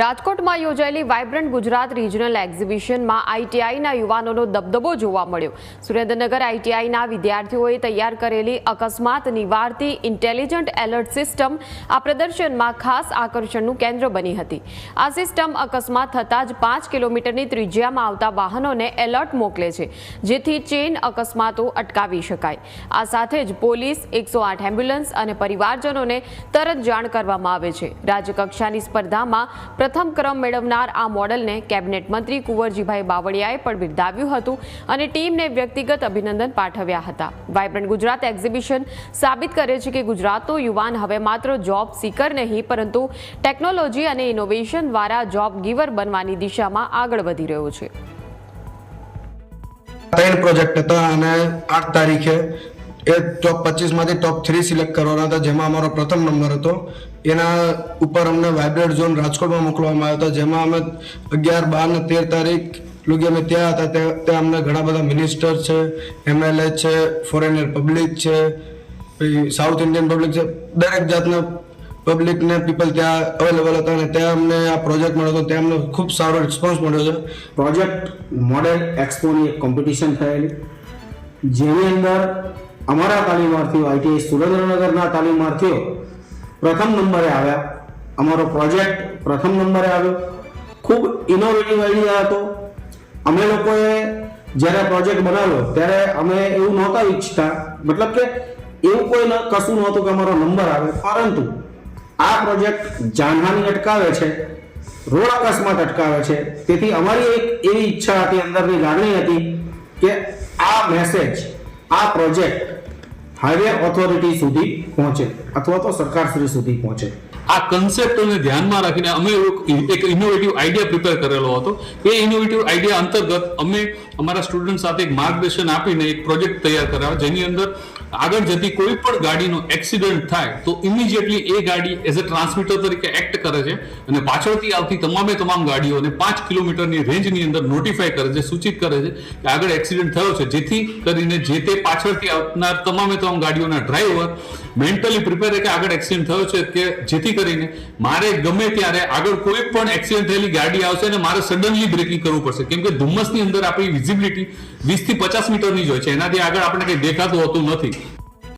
રાજકોટમાં યોજાયેલી vibrant Gujarat regional એક્ઝિબિશનમાં આઈટીઆઈના યુવાનોનો દબદબો જોવા મળ્યો. સુરેન્દ્રનગર આઈટીઆઈના વિદ્યાર્થીઓએ તૈયાર કરેલી અકસ્માત નિવારતી ઇન્ટેલિજન્ટ એલર્ટ સિસ્ટમ આ પ્રદર્શનમાં ખાસ આકર્ષણનું કેન્દ્ર બની હતી. આ સિસ્ટમ અકસ્માત થતાં જ પાંચ કિલોમીટરની ત્રિજ્યામાં આવતા વાહનોને એલર્ટ મોકલે છે, જેથી ચેન અકસ્માતો અટકાવી શકાય. આ સાથે જ પોલીસ, એકસો આઠ એમ્બ્યુલન્સ અને પરિવારજનોને તરત જાણ કરવામાં આવે છે. રાજ્યકક્ષાની સ્પર્ધામાં પ્રથમ ક્રમ મેળવનાર આ મોડલને કેબિનેટ મંત્રી કુંવરજીભાઈ બાવળિયાએ પણ બિરદાવ્યું હતું અને ટીમને વ્યક્તિગત અભિનંદન પાઠવ્યા હતા. વાયબ્રન્ટ ગુજરાત એક્ઝિબિશન સાબિત કરે છે કે ગુજરાતનો યુવાન હવે માત્ર જોબ સીકર નહીં, પરંતુ ટેકનોલોજી અને ઇનોવેશન દ્વારા જોબ ગીવર બનવાની દિશામાં આગળ વધી રહ્યો છે. ત્રણ પ્રોજેક્ટ હતા અને આઠ તારીખે એ ટોપ પચીસમાંથી ટોપ થ્રી સિલેક્ટ કરવાના હતા. જેમાં અમારો પ્રથમ નંબર હતો. એના ઉપર અમને વાઇબ્રેટ ઝોન રાજકોટમાં મોકલવામાં આવ્યો હતો. જેમાં અમે અગિયાર, બાર ને તેર તારીખ લગી અમે ત્યાં હતા. ત્યાં અમને ઘણા બધા મિનિસ્ટર છે એમએલએ છે ફોરેનર પબ્લિક છે, પછી સાઉથ ઇન્ડિયન પબ્લિક છે. દરેક જાતના પબ્લિકને પીપલ ત્યાં અવેલેબલ હતા અને ત્યાં અમને આ પ્રોજેક્ટ મળ્યો હતો. ત્યાં અમને ખૂબ સારો રિસ્પોન્સ મળ્યો છે. પ્રોજેક્ટ મોડેલ એક્સપોની એક કોમ્પિટિશન થયેલી. જેની અંદર અમારા તાલીમાર્થીઓ, આઈટીઆઈ સુરેન્દ્રનગરના તાલીમાર્થીઓ પ્રથમ નંબરે આવ્યા. અમારો પ્રોજેક્ટ પ્રથમ નંબરે આવ્યો. ખૂબ ઇનોવેટિવ આઈડિયા હતો. અમે લોકોએ જ્યારે પ્રોજેક્ટ બનાવ્યો, ત્યારે અમે એવું નહોતા ઈચ્છતા. મતલબ કે એવું કોઈ કશું નહોતું કે અમારો નંબર આવે. પરંતુ આ પ્રોજેક્ટ જાનહાની અટકાવે છે, રોડ અકસ્માત અટકાવે છે. તેથી અમારી એક એવી ઈચ્છા હતી, અંદરની લાગણી હતી કે આ મેસેજ આ પ્રોજેક્ટ હાઈવે ઓથોરિટી સુધી પહોંચે અથવા તો સરકારશ્રી સુધી પહોંચે. આ કન્સેપ્ટને ધ્યાનમાં રાખીને અમે એક- ઇનોવેટિવ આઈડિયા પ્રિપેર કરેલો હતો. એ ઇનોવેટિવ આઈડિયા અંતર્ગત અમે અમારા સ્ટુડન્ટ સાથે એક માર્ગદર્શન આપીને એક પ્રોજેક્ટ તૈયાર કરાવ્યો જેની અંદર આગળ જતી કોઈ પણ ગાડીનો એક્સિડન્ટ થાય, તો ઇમિડિયેટલી એ ગાડી એઝ અ ટ્રાન્સમીટર તરીકે એક્ટ કરે છે અને પાછળથી આવતી તમામે તમામ ગાડીઓને પાંચ કિલોમીટરની રેન્જની અંદર નોટિફાય કરે છે, સૂચિત કરે છે કે આગળ એક્સિડન્ટ થયો છે. જેથી કરીને જે તે પાછળથી આવનાર તમામે તમામ ગાડીઓના ડ્રાઈવર મેન્ટલી પ્રિપેર કે આગળ એક્સિડન્ટ થયો છે કે જેથી કરીને મારે ગમે ત્યારે આગળ કોઈ પણ એક્સિડન્ટ થયેલી ગાડી આવશે અને મારે સડનલી બ્રેકિંગ કરવું પડશે. કેમ કે ધુમ્મસની અંદર આપણી વિઝિબિલિટી વીસથી પચાસ મીટરની જ હોય છે. એનાથી આગળ આપણે કંઈ દેખાતું હોતું નથી.